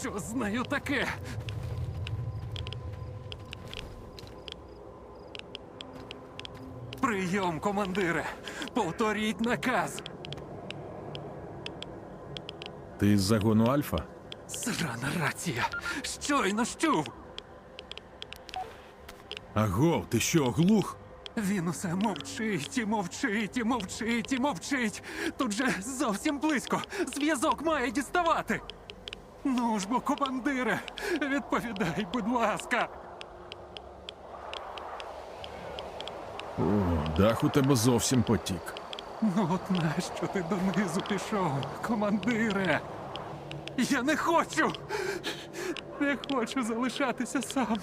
що з нею таке? Прийом, командире. Повторіть наказ. Ти з загону Альфа? Срана рація. Щойно щув. Агов, ти що, глух? Він усе мовчить і мовчить і мовчить і мовчить. Тут же зовсім близько. Зв'язок має діставати. Ну ж бо, командире, відповідай, будь ласка. О, дах у тебе зовсім потік. Ну от нащо ти донизу пішов, командире? Я не хочу! Не хочу залишатися сам.